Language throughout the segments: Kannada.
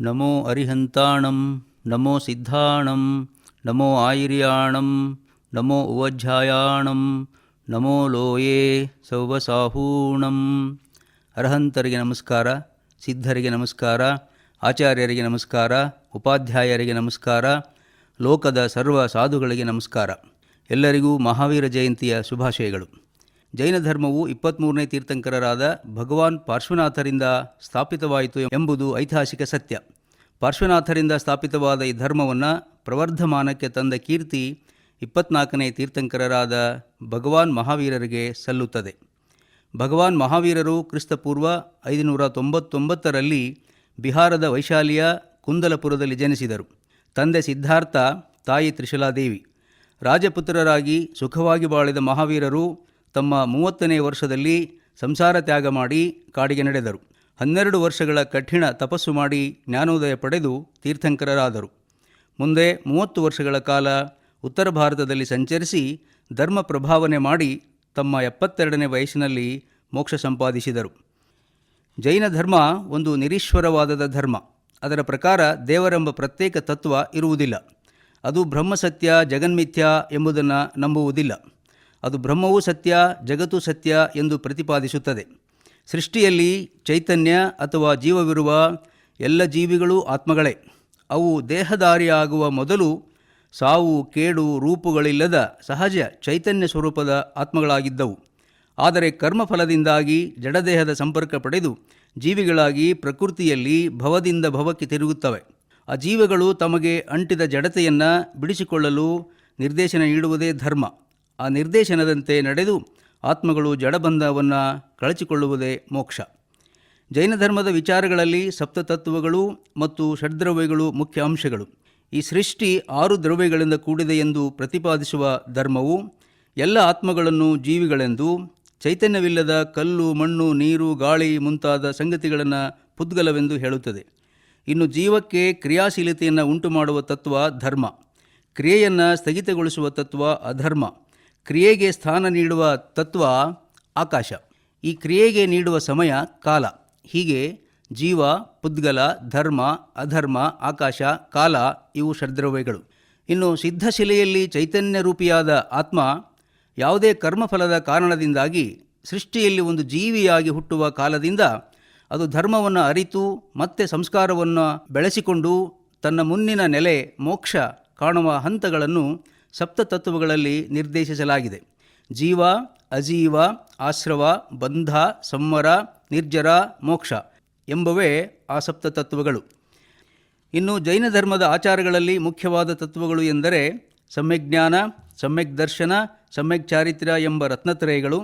ನಮೋ ಅರಿಹಂತಾಣಂ, ನಮೋ ಸಿದ್ಧಾಣಂ, ನಮೋ ಆಯಿರ್ಯಾಣಂ, ನಮೋ ಉವಜ್ಜಾಯಾಣಂ ನಮೋ ಲೋಯೇ ಸೌವಸಾಹೂಣಂ. ಅರ್ಹಂತರಿಗೆ ನಮಸ್ಕಾರ, ಸಿದ್ಧರಿಗೆ ನಮಸ್ಕಾರ, ಆಚಾರ್ಯರಿಗೆ ನಮಸ್ಕಾರ, ಉಪಾಧ್ಯಾಯರಿಗೆ ನಮಸ್ಕಾರ, ಲೋಕದ ಸರ್ವ ಸಾಧುಗಳಿಗೆ ನಮಸ್ಕಾರ. ಎಲ್ಲರಿಗೂ ಮಹಾವೀರ ಜಯಂತಿಯ ಶುಭಾಶಯಗಳು. ಜೈನ ಧರ್ಮವು ಇಪ್ಪತ್ತ್ಮೂರನೇ ತೀರ್ಥಂಕರರಾದ ಭಗವಾನ್ ಪಾರ್ಶ್ವನಾಥರಿಂದ ಸ್ಥಾಪಿತವಾಯಿತು ಎಂಬುದು ಐತಿಹಾಸಿಕ ಸತ್ಯ. ಪಾರ್ಶ್ವನಾಥರಿಂದ ಸ್ಥಾಪಿತವಾದ ಈ ಧರ್ಮವನ್ನು ಪ್ರವರ್ಧಮಾನಕ್ಕೆ ತಂದ ಕೀರ್ತಿ ಇಪ್ಪತ್ನಾಲ್ಕನೇ ತೀರ್ಥಂಕರರಾದ ಭಗವಾನ್ ಮಹಾವೀರರಿಗೆ ಸಲ್ಲುತ್ತದೆ. ಭಗವಾನ್ ಮಹಾವೀರರು ಕ್ರಿಸ್ತಪೂರ್ವ ಐದುನೂರ ತೊಂಬತ್ತೊಂಬತ್ತರಲ್ಲಿ ಬಿಹಾರದ ವೈಶಾಲಿಯ ಕುಂದಲಪುರದಲ್ಲಿ ಜನಿಸಿದರು. ತಂದೆ ಸಿದ್ಧಾರ್ಥ, ತಾಯಿ ತ್ರಿಶಲಾದೇವಿ. ರಾಜಪುತ್ರರಾಗಿ ಸುಖವಾಗಿ ಬಾಳಿದ ಮಹಾವೀರರು ತಮ್ಮ ಮೂವತ್ತನೇ ವರ್ಷದಲ್ಲಿ ಸಂಸಾರ ತ್ಯಾಗ ಮಾಡಿ ಕಾಡಿಗೆ ನಡೆದರು. ಹನ್ನೆರಡು ವರ್ಷಗಳ ಕಠಿಣ ತಪಸ್ಸು ಮಾಡಿ ಜ್ಞಾನೋದಯ ಪಡೆದು ತೀರ್ಥಂಕರರಾದರು. ಮುಂದೆ ಮೂವತ್ತು ವರ್ಷಗಳ ಕಾಲ ಉತ್ತರ ಭಾರತದಲ್ಲಿ ಸಂಚರಿಸಿ ಧರ್ಮ ಪ್ರಭಾವನೆ ಮಾಡಿ ತಮ್ಮ ಎಪ್ಪತ್ತೆರಡನೇ ವಯಸ್ಸಿನಲ್ಲಿ ಮೋಕ್ಷ ಸಂಪಾದಿಸಿದರು. ಜೈನ ಧರ್ಮ ಒಂದು ನಿರೀಶ್ವರವಾದದ ಧರ್ಮ. ಅದರ ಪ್ರಕಾರ ದೇವರೆಂಬ ಪ್ರತ್ಯೇಕ ತತ್ವ ಇರುವುದಿಲ್ಲ. ಅದು ಬ್ರಹ್ಮಸತ್ಯ, ಜಗನ್ಮಿಥ್ಯ ಎಂಬುದನ್ನು ನಂಬುವುದಿಲ್ಲ. ಅದು ಬ್ರಹ್ಮವೂ ಸತ್ಯ, ಜಗತ್ತು ಸತ್ಯ ಎಂದು ಪ್ರತಿಪಾದಿಸುತ್ತದೆ. ಸೃಷ್ಟಿಯಲ್ಲಿ ಚೈತನ್ಯ ಅಥವಾ ಜೀವವಿರುವ ಎಲ್ಲ ಜೀವಿಗಳೂ ಆತ್ಮಗಳೇ. ಅವು ದೇಹಧಾರಿಯಾಗುವ ಮೊದಲು ಸಾವು, ಕೇಡು, ರೂಪುಗಳಿಲ್ಲದ ಸಹಜ ಚೈತನ್ಯ ಸ್ವರೂಪದ ಆತ್ಮಗಳಾಗಿದ್ದವು. ಆದರೆ ಕರ್ಮಫಲದಿಂದಾಗಿ ಜಡದೇಹದ ಸಂಪರ್ಕ ಪಡೆದು ಜೀವಿಗಳಾಗಿ ಪ್ರಕೃತಿಯಲ್ಲಿ ಭವದಿಂದ ಭವಕ್ಕೆ ತಿರುಗುತ್ತವೆ. ಆ ಜೀವಗಳು ತಮಗೆ ಅಂಟಿದ ಜಡತೆಯನ್ನು ಬಿಡಿಸಿಕೊಳ್ಳಲು ನಿರ್ದೇಶನ ನೀಡುವುದೇ ಧರ್ಮ. ಆ ನಿರ್ದೇಶನದಂತೆ ನಡೆದು ಆತ್ಮಗಳು ಜಡಬಂಧವನ್ನು ಕಳಚಿಕೊಳ್ಳುವುದೇ ಮೋಕ್ಷ. ಜೈನ ಧರ್ಮದ ವಿಚಾರಗಳಲ್ಲಿ ಸಪ್ತತತ್ವಗಳು ಮತ್ತು ಷಡ್ದ್ರವ್ಯಗಳು ಮುಖ್ಯ ಅಂಶಗಳು. ಈ ಸೃಷ್ಟಿ ಆರು ದ್ರವ್ಯಗಳಿಂದ ಕೂಡಿದೆ ಎಂದು ಪ್ರತಿಪಾದಿಸುವ ಧರ್ಮವು ಎಲ್ಲ ಆತ್ಮಗಳನ್ನು ಜೀವಿಗಳೆಂದು ಚೈತನ್ಯವಿಲ್ಲದ ಕಲ್ಲು, ಮಣ್ಣು, ನೀರು, ಗಾಳಿ ಮುಂತಾದ ಸಂಗತಿಗಳನ್ನು ಪುದ್ಗಲವೆಂದು ಹೇಳುತ್ತದೆ. ಇನ್ನು ಜೀವಕ್ಕೆ ಕ್ರಿಯಾಶೀಲತೆಯನ್ನು ಉಂಟು ಮಾಡುವ ತತ್ವ ಧರ್ಮ. ಕ್ರಿಯೆಯನ್ನು ಸ್ಥಗಿತಗೊಳಿಸುವ ತತ್ವ ಅಧರ್ಮ. ಕ್ರಿಯೆಗೆ ಸ್ಥಾನ ನೀಡುವ ತತ್ವ ಆಕಾಶ. ಈ ಕ್ರಿಯೆಗೆ ನೀಡುವ ಸಮಯ ಕಾಲ. ಹೀಗೆ ಜೀವ, ಪುದ್ಗಲ, ಧರ್ಮ, ಅಧರ್ಮ, ಆಕಾಶ, ಕಾಲ ಇವು ಷಡ್ದ್ರವ್ಯಗಳು ಇನ್ನು ಸಿದ್ಧಶಿಲೆಯಲ್ಲಿ ಚೈತನ್ಯ ರೂಪಿಯಾದ ಆತ್ಮ ಯಾವುದೇ ಕರ್ಮಫಲದ ಕಾರಣದಿಂದಾಗಿ ಸೃಷ್ಟಿಯಲ್ಲಿ ಒಂದು ಜೀವಿಯಾಗಿ ಹುಟ್ಟುವ ಕಾಲದಿಂದ ಅದು ಧರ್ಮವನ್ನು ಅರಿತು ಮತ್ತೆ ಸಂಸ್ಕಾರವನ್ನು ಬೆಳೆಸಿಕೊಂಡು ತನ್ನ ಮುನ್ನಿನ ನೆಲೆ, ಮೋಕ್ಷ ಕಾಣುವ ಹಂತಗಳನ್ನು ಸಪ್ತತತ್ವಗಳಲ್ಲಿ ನಿರ್ದೇಶಿಸಲಾಗಿದೆ. ಜೀವ, ಅಜೀವ, ಆಶ್ರವ, ಬಂಧ, ಸಂವರ, ನಿರ್ಜರ, ಮೋಕ್ಷ ಎಂಬವೇ ಆ ಸಪ್ತತತ್ವಗಳು. ಇನ್ನು ಜೈನ ಧರ್ಮದ ಆಚಾರಗಳಲ್ಲಿ ಮುಖ್ಯವಾದ ತತ್ವಗಳು ಎಂದರೆ ಸಮ್ಯಜ್ಞಾನ ಸಮ್ಯಕ್ ದರ್ಶನ, ಸಮ್ಯಕ್ ಚಾರಿತ್ರ್ಯ ಎಂಬ ರತ್ನತ್ರಯಗಳು,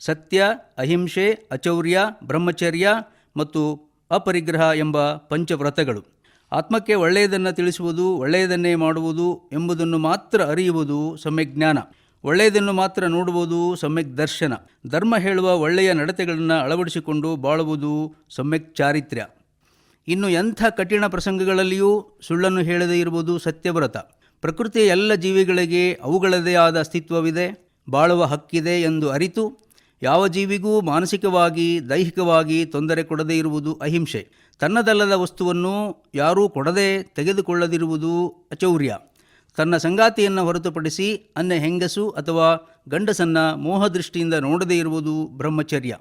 ಸತ್ಯ, ಅಹಿಂಸೆ, ಅಚೌರ್ಯ, ಬ್ರಹ್ಮಚರ್ಯ ಮತ್ತು ಅಪರಿಗ್ರಹ ಎಂಬ ಪಂಚವ್ರತಗಳು. ಆತ್ಮಕ್ಕೆ ಒಳ್ಳೆಯದನ್ನು ತಿಳಿಸುವುದು, ಒಳ್ಳೆಯದನ್ನೇ ಮಾಡುವುದು ಎಂಬುದನ್ನು ಮಾತ್ರ ಅರಿಯುವುದು ಸಮ್ಯಕ್ ಜ್ಞಾನ. ಒಳ್ಳೆಯದನ್ನು ಮಾತ್ರ ನೋಡುವುದು ಸಮ್ಯಕ್ ದರ್ಶನ. ಧರ್ಮ ಹೇಳುವ ಒಳ್ಳೆಯ ನಡತೆಗಳನ್ನು ಅಳವಡಿಸಿಕೊಂಡು ಬಾಳುವುದು ಸಮ್ಯಕ್ ಚಾರಿತ್ರ್ಯ. ಇನ್ನು ಎಂಥ ಕಠಿಣ ಪ್ರಸಂಗಗಳಲ್ಲಿಯೂ ಸುಳ್ಳನ್ನು ಹೇಳದೇ ಇರುವುದು ಸತ್ಯವ್ರತ. ಪ್ರಕೃತಿಯ ಎಲ್ಲ ಜೀವಿಗಳಿಗೆ ಅವುಗಳದೇ ಆದ ಅಸ್ತಿತ್ವವಿದೆ, ಬಾಳುವ ಹಕ್ಕಿದೆ ಎಂದು ಅರಿತು ಯಾವ ಜೀವಿಗೂ ಮಾನಸಿಕವಾಗಿ, ದೈಹಿಕವಾಗಿ ತೊಂದರೆ ಕೊಡದೇ ಇರುವುದು ಅಹಿಂಸೆ. ತನ್ನದಲ್ಲದ ವಸ್ತುವನ್ನು ಯಾರೂ ಕೊಡದೆ ತೆಗೆದುಕೊಳ್ಳದಿರುವುದು ಅಚೌರ್ಯ. ತನ್ನ ಸಂಗಾತಿಯನ್ನು ಹೊರತುಪಡಿಸಿ ಅನ್ಯ ಹೆಂಗಸು ಅಥವಾ ಗಂಡಸನ್ನು ಮೋಹದೃಷ್ಟಿಯಿಂದ ನೋಡದೇ ಇರುವುದು ಬ್ರಹ್ಮಚರ್ಯ.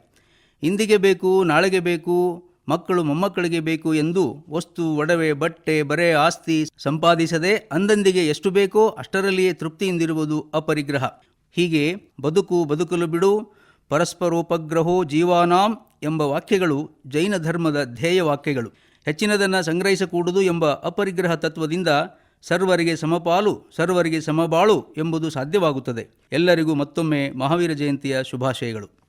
ಇಂದಿಗೆ ಬೇಕು, ನಾಳೆಗೆ ಬೇಕು, ಮಕ್ಕಳು ಮೊಮ್ಮಕ್ಕಳಿಗೆ ಬೇಕು ಎಂದು ವಸ್ತು, ಒಡವೆ, ಬಟ್ಟೆ, ಬರೆ, ಆಸ್ತಿ ಸಂಪಾದಿಸದೆ ಅಂದಂದಿಗೆ ಎಷ್ಟು ಬೇಕೋ ಅಷ್ಟರಲ್ಲಿಯೇ ತೃಪ್ತಿಯಿಂದಿರುವುದು ಅಪರಿಗ್ರಹ. ಹೀಗೆ ಬದುಕು ಬದುಕಲು ಬಿಡು ಪರಸ್ಪರೋಪಗ್ರಹೋ ಜೀವಾನಾಂ ಎಂಬ ವಾಕ್ಯಗಳು ಜೈನ ಧರ್ಮದ ಧ್ಯೇಯ ವಾಕ್ಯಗಳು. ಹೆಚ್ಚಿನದನ್ನು ಸಂಗ್ರಹಿಸಕೂಡದು ಎಂಬ ಅಪರಿಗ್ರಹ ತತ್ವದಿಂದ ಸರ್ವರಿಗೆ ಸಮಪಾಲು, ಸರ್ವರಿಗೆ ಸಮಬಾಳು ಎಂಬುದು ಸಾಧ್ಯವಾಗುತ್ತದೆ. ಎಲ್ಲರಿಗೂ ಮತ್ತೊಮ್ಮೆ ಮಹಾವೀರ ಜಯಂತಿಯ ಶುಭಾಶಯಗಳು.